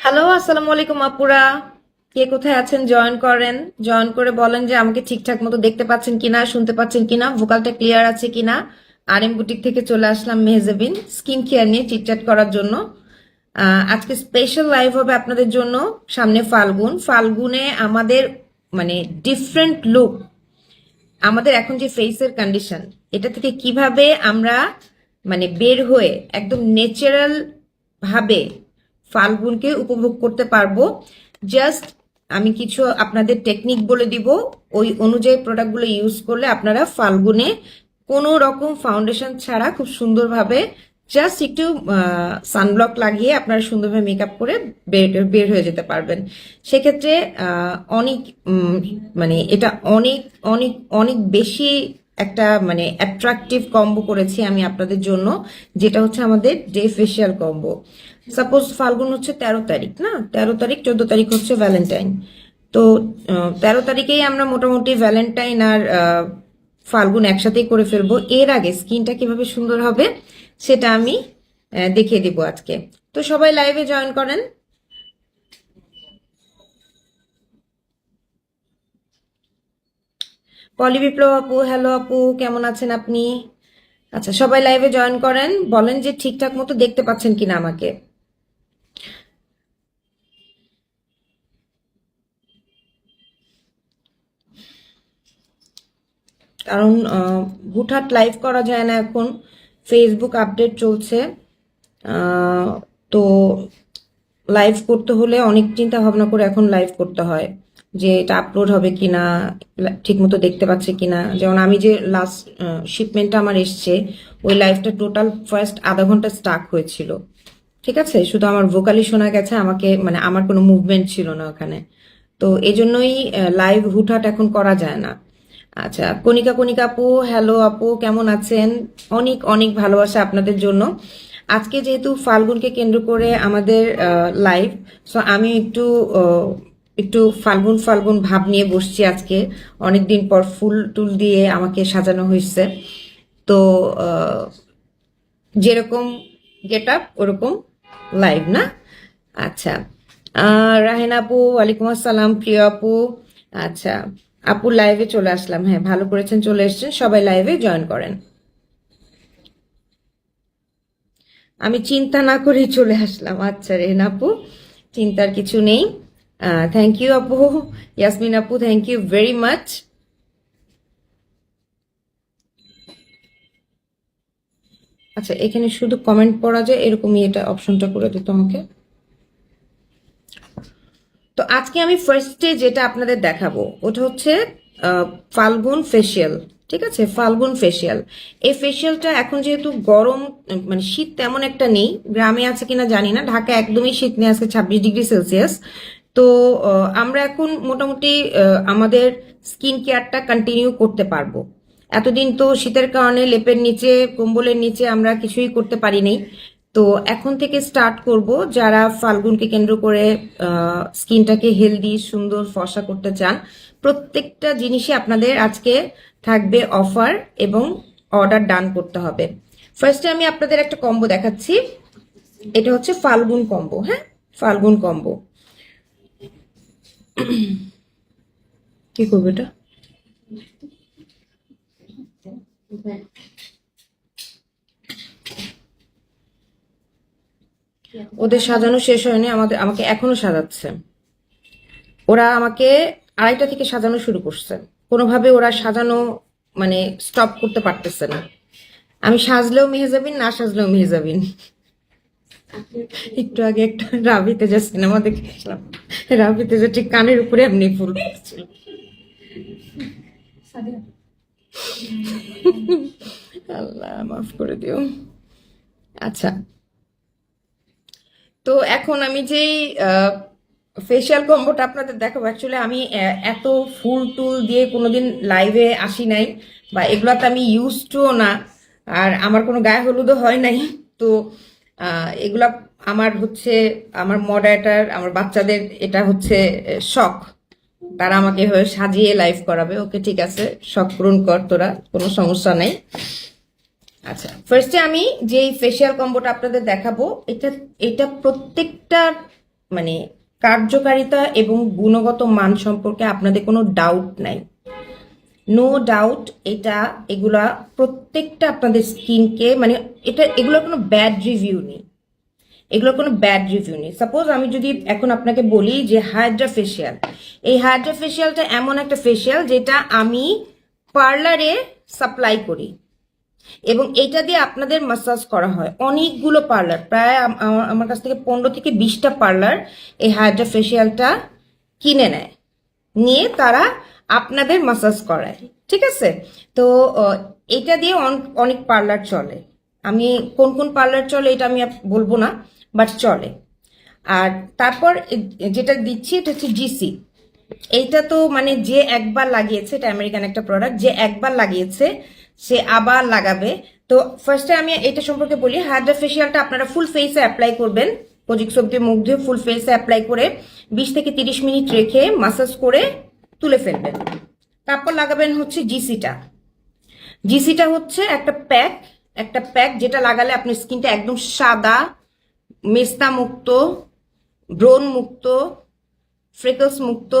Hello আসসালামু আলাইকুম আপুরা। কে কোথায় আছেন? জয়েন করেন। জয়েন করে বলেন যে আমাকে ঠিকঠাক মতো দেখতে পাচ্ছেন কিনা, শুনতে পাচ্ছেন কিনা, ভোকালটা ক্লিয়ার আছে কিনা। আর এম বুটিক থেকে চলে আসলাম মেহজাবিন, স্কিন কেয়ার নিয়ে চিটচাট করার জন্য। আজকে স্পেশাল লাইভ হবে আপনাদের জন্য। সামনে ফাল্গুন। ফাল্গুনে আমাদের মানে ডিফারেন্ট লুক আমাদের এখন যে ফেসের কন্ডিশন এটা থেকে কীভাবে আমরা মানে বের হয়ে একদম ন্যাচারাল ভাবে ফাল্গুনকে উপভোগ করতে পারব। জাস্ট আমি কিছু আপনাদের টেকনিক বলে দিব। ওই অনুযায়ী প্রোডাক্টগুলো ইউজ করলে আপনারা ফাল্গুনে কোনো রকম ফাউন্ডেশন ছাড়া খুব সুন্দরভাবে জাস্ট একটু সানব্লক লাগিয়ে আপনারা সুন্দরভাবে মেকআপ করে বের হয়ে যেতে পারবেন। সেক্ষেত্রে অনেক মানে এটা অনেক অনেক অনেক বেশি একটা মানে অ্যাট্রাকটিভ কম্বো করেছি আমি আপনাদের জন্য, যেটা হচ্ছে আমাদের day facial combo suppose Falgun হচ্ছে তেরো তারিখ, না? তেরো তারিখ, চোদ্দ তারিখ হচ্ছে ভ্যালেন্টাইন তো তেরো তারিখেই আমরা মোটামুটি ভ্যালেন্টাইন আর ফাল্গুন একসাথেই করে ফেলব। এর আগে স্কিনটা কীভাবে সুন্দর হবে সেটা আমি দেখিয়ে দিব আজকে। তো সবাই লাইভে জয়েন করেন। পলি বিপ্লব আপু, হ্যালো আপু, কেমন আছেন আপনি? আচ্ছা সবাই লাইভে জয়েন করেন। বলেন যে ঠিকঠাক মতো দেখতে পাচ্ছেন কিনা আমাকে। কারণ হুটহাট লাইভ করা যায় না এখন। ফেসবুক আপডেট চলছে। তো লাইভ করতে হলে অনেক চিন্তা ভাবনা করে এখন লাইভ করতে হয় যে এটা আপলোড হবে কিনা ঠিক মতো দেখতে পাচ্ছে কিনা। যেমন আমি যে লাস্ট শিপমেন্টটা আমার এসছে, ওই লাইভটা টোটাল ফার্স্ট আধা ঘণ্টা স্টাক হয়েছিল। ঠিক আছে? শুধু আমার ভোকালি শোনা গেছে, আমাকে মানে আমার কোনো মুভমেন্ট ছিল না ওখানে। তো এই জন্যই লাইভ হুটহাট এখন করা যায় না। আচ্ছা কণিকা কণিকা আপু হ্যালো আপু, কেমন আছেন? অনেক অনেক ভালোবাসা আপনাদের জন্য। আজকে যেহেতু ফাল্গুনকে কেন্দ্র করে আমাদের লাইভ সো আমি একটু একটু ফাল্গুন ফাল্গুন ভাব নিয়ে বসছি আজকে। অনেক দিন পর ফুল টুল দিয়ে আমাকে সাজানো হয়েছে। তো যেরকম গেট আপ ওরকম লাইভ না? আচ্ছা রাহেন আপু, ওয়ালাইকুম আসসালাম, প্রিয় আপু। আচ্ছা আপু লাইভে চলে আসলাম। হ্যাঁ ভালো করেছেন, চলে এসেছেন। সবাই লাইভে জয়েন করেন। আমি চিন্তা না করেই চলে আসলাম। আচ্ছা রেহেন আপু চিন্তার কিছু নেই। থ্যাংক ইউ আপু। ইয়াসমিন আপু থ্যাংক ইউ ভেরি মাচ আচ্ছা এখানে শুধু কমেন্ট পড়া যায়, এরকমই এটা অপশনটা করে দিত আমাকে তো আজকে আমি ফার্স্টে যেটা আপনাদের দেখাবো, ওটা হচ্ছে ফাল্গুন ফেসিয়াল ঠিক আছে? ফাল্গুন ফেসিয়াল এই ফেসিয়ালটা এখন যেহেতু গরম মানে শীত তেমন একটা নেই, গ্রামে আছে কিনা জানি না ঢাকা একদমই শীত নেই, আজকে ছাব্বিশ ডিগ্রি সেলসিয়াস। তো আমরা এখন মোটামুটি আমাদের স্কিন কেয়ারটা কন্টিনিউ করতে পারব। এতদিন তো শীতের কারণে লেপের নিচে, কম্বলের নিচে আমরা কিছুই করতে পারিনি তো এখন থেকে স্টার্ট করব যারা ফাল্গুনকে কেন্দ্র করে স্কিনটাকে হেলদি সুন্দর ফসা করতে চান, প্রত্যেকটা জিনিসই আপনাদের আজকে থাকবে অফার এবং অর্ডার ডান করতে হবে। ফার্স্টে আমি আপনাদের একটা কম্বো দেখাচ্ছি। এটা হচ্ছে ফাল্গুন কম্বো হ্যাঁ? ফাল্গুন কম্বো কি করব এটা? ওদের সাজানো শেষ হয়নি আমাদের আমাকে এখনও সাজাচ্ছে। ওরা আমাকে আড়াইটা থেকে সাজানো শুরু করছে। কোনোভাবে ওরা সাজানো মানে স্টপ করতে পারতেছে না। আমি সাজলেও মেহেজাবিন না সাজলেও মেহেজাবিন। একটু আগে একটা রাবি তেজা সিনেমা দেখে আসলাম রাবি তেজা ঠিক কানের উপরে এমনি ফুল করছিল আল্লাহ মাফ করে দিও। আচ্ছা তো এখন আমি যেই ফেশিয়াল কম্বোটা আপনাদের দেখাবো অ্যাকচুয়ালি আমি এত ফুল টুল দিয়ে কোনোদিন লাইভে আসি নাই, বা এগুলাতে আমি ইউজ টুও না, আর আমার কোনো গায়ে হলুদও হয় নাই, তো এগুলা আমার হচ্ছে, আমার মডারেটার আমার বাচ্চাদের এটা হচ্ছে শখ। তারা আমাকে এভাবে সাজিয়ে লাইভ করাবে। ওকে ঠিক আছে, শখ পূরণ কর তোরা, কোনো সমস্যা নেই। আচ্ছা ফার্স্টে আমি যেই ফেশিয়াল কম্বোটা আপনাদের দেখাবো, এটা এটা প্রত্যেকটা মানে কার্যকারিতা এবং গুণগত মান সম্পর্কে আপনাদের কোনো ডাউট নাই। নো ডাউট এটা, এগুলা প্রত্যেকটা আপনাদের স্কিনকে মানে এটা, এগুলোর কোনো ব্যাড রিভিউ নেই। এগুলোর কোনো ব্যাড রিভিউ নেই। সাপোজ আমি যদি এখন আপনাকে বলি যে হাইড্রা ফেশিয়াল এই হাইড্রা ফেশিয়ালটা এমন একটা ফেশিয়াল যেটা আমি পার্লারে সাপ্লাই করি। এবং এটা দিয়ে আপনাদের মাসাজ করা হয়। অনেকগুলো পার্লার প্রায় আম- আমার- কাছ থেকে পনেরো থেকে বিশটা পার্লার এই হাইড্রা ফেশিয়ালটা কিনে নেয়। নিয়ে তারা আপনাদের মাসাজ করায়, ঠিক আছে? তো এটা দিয়ে অন- অনেক পার্লার চলে। আমি কোন কোন পার্লার চলে এটা আমি বলব না বাট চলে। আর তারপর যেটা দিচ্ছি এটা হচ্ছে জিসি এইটা তো মানে যে একবার লাগিয়েছে, এটা আমেরিকান একটা প্রোডাক্ট যে একবার লাগিয়েছে সে আবার লাগাবে। তো ফার্স্টে আমি এটা সম্পর্কে বলি হাইড্রা ফেশিয়ালটা আপনারা ফুল ফেসে অ্যাপ্লাই করবেন। সোপ দিয়ে মুখ ধুয়ে ফুল ফেসে অ্যাপ্লাই করে বিশ থেকে তিরিশ মিনিট রেখে মাসাজ করে তুলে ফেলবেন। তারপর লাগাবেন হচ্ছে জিসিটা জিসিটা হচ্ছে একটা প্যাক একটা প্যাক যেটা লাগালে আপনার স্কিনটা একদম সাদা মেস্তা মুক্ত ব্রণ মুক্ত ফ্রেকলস মুক্ত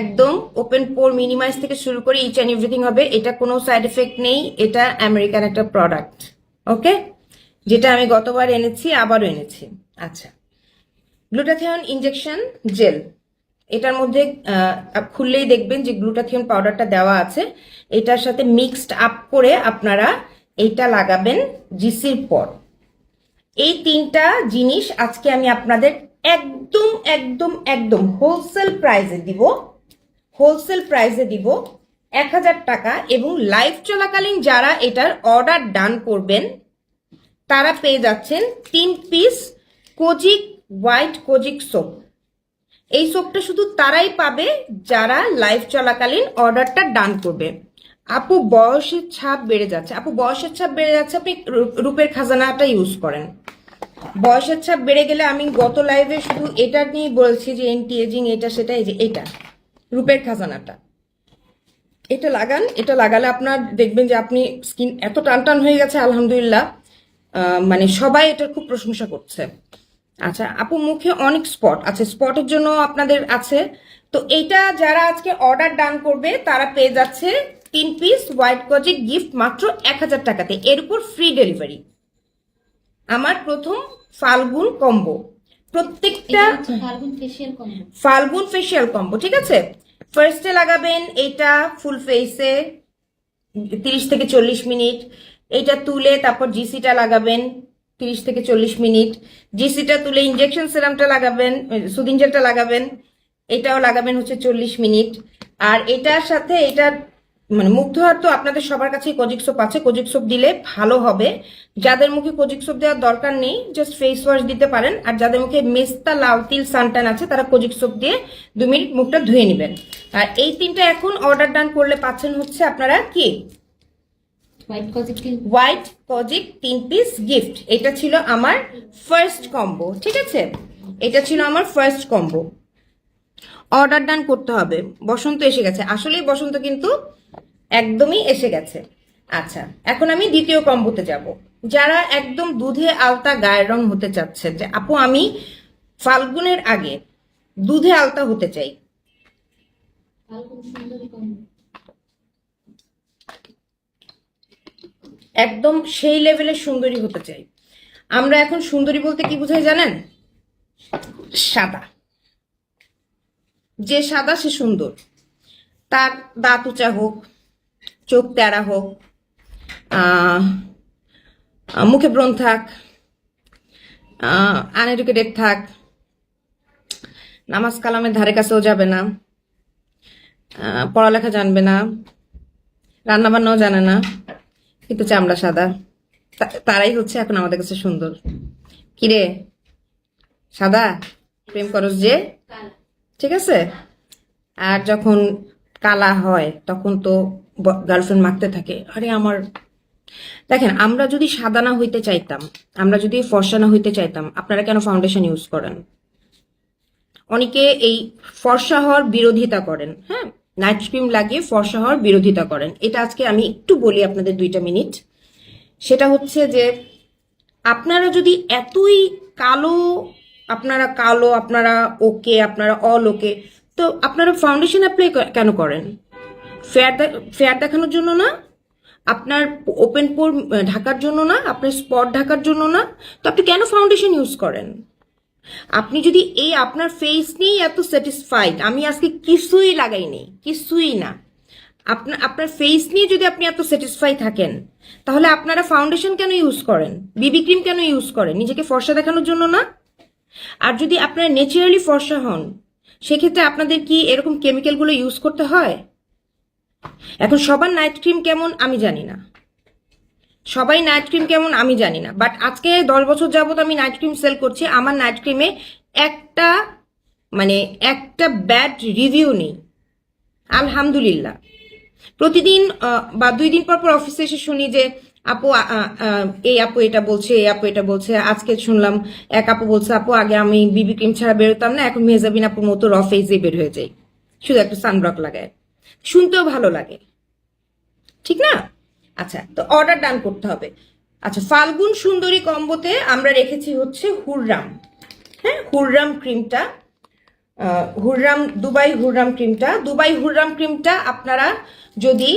একদম ওপেন পোর মিনিমাইজ থেকে শুরু করে ইচ অ্যান্ড এভরিথিং হবে। এটা কোনো সাইড এফেক্ট নেই, এটা আমেরিকান একটা প্রোডাক্ট ওকে যেটা আমি গতবার এনেছি, আবারও এনেছি। আচ্ছা। গ্লুটাথিয়ন ইনজেকশন জেল এটার মধ্যে খুললেই দেখবেন যে গ্লুটাথিয়ন পাউডারটা দেওয়া আছে। এটার সাথে মিক্সড আপ করে আপনারা এইটা লাগাবেন জিসির পর। এই তিনটা জিনিস আজকে আমি আপনাদের একদম একদম একদম হোলসেল প্রাইসে দিব। হোলসেল প্রাইসে দিব এক হাজার টাকা এবং লাইভ চলাকালীন যারা এটার অর্ডার ডান করবেন, তারা পেয়ে যাচ্ছেন তিন piece kojic, white kojic soap. এই সোপটা শুধু তারাই পাবে যারা লাইভ চলাকালীন অর্ডারটা ডান করবে। আপু, বয়সের ছাপ বেড়ে যাচ্ছে। আপু, বয়সের ছাপ বেড়ে যাচ্ছে, আপনি রূপের খাজানাটা ইউজ করেন। বয়সের ছাপ বেড়ে গেলে আমি গত লাইভে শুধু এটা নিয়ে বলছি যে এন্টি এজিং এটা, সেটা, এই যে এটা। রূপের খাজানাটা। এটা লাগান, এটা লাগালে আপনার দেখবেন যে আপনি স্কিন এত টান টান হয়ে গেছে, আলহামদুলিল্লাহ। মানে সবাই এটার খুব প্রশংসা করছে। আচ্ছা আপু মুখে অনেক স্পট আছে, স্পটের জন্য আপনাদের আছে। তো এইটা যারা আজকে অর্ডার ডান করবে, তারা পেয়ে যাচ্ছে তিন পিস হোয়াইট কজিক গিফট মাত্র এক হাজার টাকাতে। এর উপর ফ্রি ডেলিভারি। আমার প্রথম ফাল্গুন কম্বো। প্রত্যেকটা Falgun facial combo facial combo ঠিক আছে? ফার্স্টে লাগাবেন এটা ফুল ফেসে তিরিশ থেকে চল্লিশ মিনিট। এটা তুলে তারপর জিসিটা লাগাবেন তিরিশ থেকে চল্লিশ মিনিট। জিসিটা তুলে ইঞ্জেকশন সিরামটা লাগাবেন সুদিন জেলটা লাগাবেন। এটাও লাগাবেন হচ্ছে চল্লিশ মিনিট। আর এটার সাথে এটা মানে মুগ্ধ ধোয়ার তো আপনাদের সবার কাছেই কোজিক সোপ আছে। কোজিক সোপ দিলে ভালো হবে। যাদের মুখে কোজিক সোপ দেওয়ার দরকার নেই জাস্ট ফেস ওয়াশ দিতে পারেন। আর যাদের মুখে মেস্তা লাল তিল সানটান আছে তারা কোজিক সোপ দিয়ে দু মিনিট মুখটা ধুয়ে নেবেন। আর এই তিনটা এখন অর্ডার ডান করলে পাচ্ছেন হচ্ছে আপনারা কি? হোয়াইট কজিক তিন পিস গিফট এটা ছিল আমার ফার্স্ট কম্বো ঠিক আছে? এটা ছিল আমার ফার্স্ট কম্বো অর্ডার ডান করতে হবে। বসন্ত এসে গেছে। আসলেই বসন্ত কিন্তু একদমই এসে গেছে। আচ্ছা এখন আমি দ্বিতীয় কম্বোতে যাব। যারা একদম দুধে আলতা গায়ের রং হতে চাচ্ছে, যে আপু আমি ফাল্গুনের আগে দুধে আলতা হতে চাই। একদম সেই লেভেলের সুন্দরী হতে চাই। আমরা এখন সুন্দরী বলতে কি বোঝাই জানেন? সাদা। যে সাদা সে সুন্দর। তার দাঁত উঁচা হোক চোখ তেরা হোক মুখে ব্রণ থাক আনএডুকেটেড থাক নামাজ কালামের ধারে কাছেও যাবে না পড়ালেখা জানবে না রান্নাবান্নাও জানে না কিন্তু চামড়া সাদা। তারাই হচ্ছে এখন আমাদের কাছে সুন্দর। কিরে? সাদা? প্রেম করস যে? ঠিক আছে? আর যখন কালা হয় তখন তো গার্লফ্রেন্ড মাখতে থাকে। আরে আমার, দেখেন, আমরা যদি সাদা না হইতে চাইতাম, আমরা যদি ফর্সা না হইতে চাইতাম, আপনারা কেন ফাউন্ডেশন ইউজ করেন? অনেকে এই ফর্সা হওয়ার বিরোধিতা করেন হ্যাঁ? নাইট ক্রিম লাগিয়ে ফর্সা হওয়ার বিরোধিতা করেন। এটা আজকে আমি একটু বলি আপনাদের দুইটা মিনিট সেটা হচ্ছে যে, আপনারা যদি এতই কালো, আপনারা কালো, আপনারা ওকে আপনারা অল ওকে তো আপনারা ফাউন্ডেশন অ্যাপ্লাই কেন করেন? ফেয়ার ফেয়ার দেখানোর জন্য না, আপনার ওপেন পোর ঢাকার জন্য না, আপনার স্পট ঢাকার জন্য না। তো আপনি কেন ফাউন্ডেশন ইউজ করেন? আপনি যদি এই আপনার ফেস নিয়েই এত স্যাটিসফাইড আমি আজকে কিছুই লাগাইনি, কিছুই না। আপনার আপনার ফেস নিয়ে যদি আপনি এত স্যাটিসফাই থাকেন, তাহলে আপনারা ফাউন্ডেশন কেন ইউজ করেন? বিবি ক্রিম কেন ইউজ করেন? নিজেকে ফর্সা দেখানোর জন্য না? আর যদি আপনারা ন্যাচারালি ফর্সা হন, সেক্ষেত্রে আপনাদের কি এরকম কেমিক্যালগুলো ইউজ করতে হয়? এখন সবার নাইট ক্রিম কেমন আমি জানি না। সবাই নাইট ক্রিম কেমন আমি জানি না। বাট আজকে দশ বছর যাবত আমি নাইট ক্রিম সেল করছি, আমার নাইট ক্রিমে একটা মানে একটা ব্যাড রিভিউ নেই। আলহামদুলিল্লাহ। প্রতিদিন বা দুই দিন পর পর অফিসে এসে শুনি যে, আপু এই আপু এটা বলছে, এই আপু এটা বলছে, আজকে শুনলাম এক আপু বলছে, আপু, আগে আমি বিবি ক্রিম ছাড়া বেরোতাম না, এখন মেজাবিন আপুর মতো র ফেজে বের হয়ে যাই। শুধু একটা সানব্লক লাগায়। শুনতেও ভালো লাগে। ঠিক না? আচ্ছা তো অর্ডার ডান করতে হবে। আচ্ছা ফাল্গুন সুন্দরী কম্বোতে আমরা রেখেছি হচ্ছে হুররাম। হ্যাঁ হুররাম ক্রিমটা হুররাম, দুবাই হুররাম ক্রিমটা। দুবাই হুররাম ক্রিমটা আপনারা যদি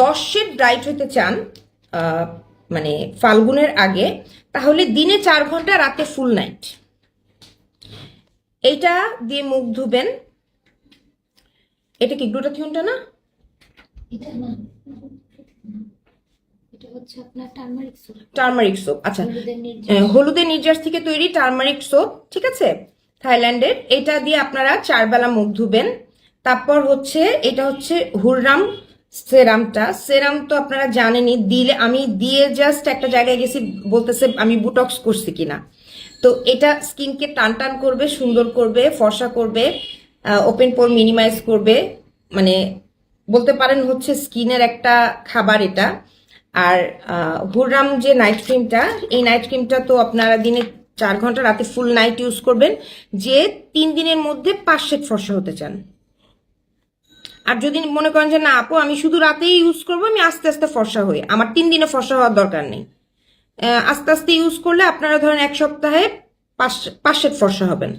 দশ শেড ব্রাইট হতে চান মানে ফাল্গুনের আগে, তাহলে দিনে চার ঘণ্টা, রাতে ফুল নাইট এইটা দিয়ে মুখ ধুবেন। এটা কি গ্লুটাথিয়নটা না? এটা না। Turmeric soap. আচ্ছা। হলুদের নির্যাস। নির্যাস থেকে তৈরি টার্মারিক সোপ ঠিক আছে? থাইল্যান্ডের এটা দিয়ে আপনারা চার বেলা মুখ ধুবেন। তারপর হচ্ছে এটা হচ্ছে হুররাম সেরামটা। সেরাম তো আপনারা জানেনই দিলে আমি দিয়ে জাস্ট একটা জায়গায় গেছি বলতেছে আমি বুটক্স করছি কিনা। তো এটা স্কিনকে টান টান করবে সুন্দর করবে ফর্সা করবে। ওপেন পোর মিনিমাইজ করবে। মানে বলতে পারেন হচ্ছে স্কিনের একটা খাবার এটা। আর হুররাম যে নাইট ক্রিমটা এই নাইট ক্রিমটা তো আপনারা দিনে চার ঘণ্টা রাতে ফুল নাইট ইউজ করবেন, যে তিন দিনের মধ্যে পাঁচ সেট ফর্সা হতে চান। আর যদি মনে করেন যে না আপু, আমি শুধু রাতেই ইউজ করব, আমি আস্তে আস্তে ফর্সা হই। আমার তিন দিনে ফর্সা হওয়ার দরকার নেই। আস্তে আস্তে ইউজ করলে আপনারা ধরেন এক সপ্তাহে পাঁচ পাঁচ সেট ফর্সা হবেন।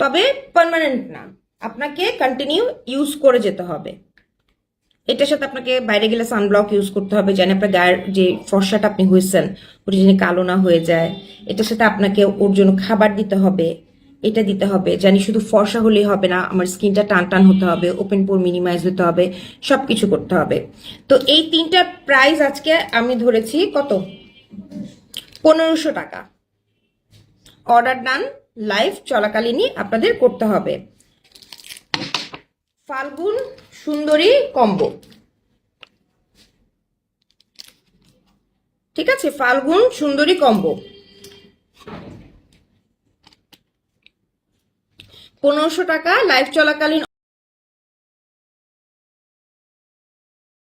তবে পার্মানেন্ট না। আপনাকে কন্টিনিউ ইউজ করে যেতে হবে। এটার সাথে আপনাকে বাইরে গেলে সানব্লক ইউজ করতে হবে, যেন আপনার গায়ের যে ফর্সাটা আপনি হয়েছেন, ওটা যেন কালো না হয়ে যায়। এটার সাথে আপনাকে ওর জন্য খাবার দিতে হবে, এটা দিতে হবে, জানি শুধু ফর্সা হলেই হবে না, আমার স্কিনটা টান টান হতে হবে ওপেন পোর মিনিমাইজ হতে হবে সব কিছু করতে হবে। তো এই তিনটার প্রাইস আজকে আমি ধরেছি কত? পনেরোশো টাকা। অর্ডার ডান, লাইভ চলাকালীনই আপনাদের করতে হবে। ফাল্গুন সুন্দরী কম্বো। ঠিক আছে, ফাল্গুন সুন্দরী কম্বো। পনেরোশো টাকা লাইভ চলাকালীন